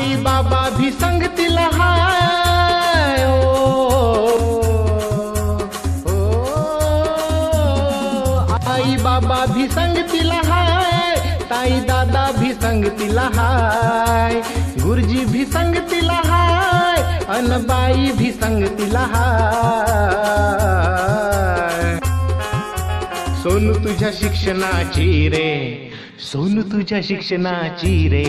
आई बाबा भी संगतीला हाय ओ, ओ, आई बाबा भी संग हाय ताई दादा भी संग हाय गुरुजी भी संगतीला हाय अनबाई भी संग हाय सोनू तुझ्या शिक्षणाची रे सोनू तुझ्या शिक्षणाची रे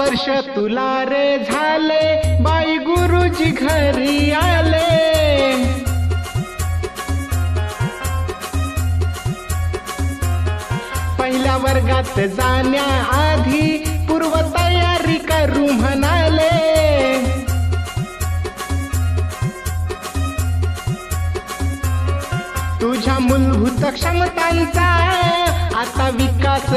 वर्ष तुला रे झाले बाई गुरुजी घरी आले. पहिल्या वर्गात जाण्याआधी पूर्व तयारी करू म्हणाले. तुझ्या मूलभूत क्षमतांचा आता विकास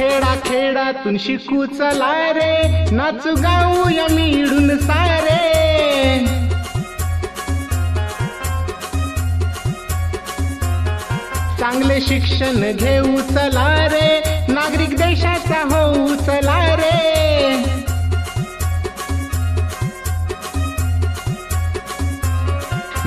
खेडा खेडातून शिकू चला रे. नाचू गाऊया मिळून सारे. चांगले शिक्षण घेऊ चला रे. नागरिक देशात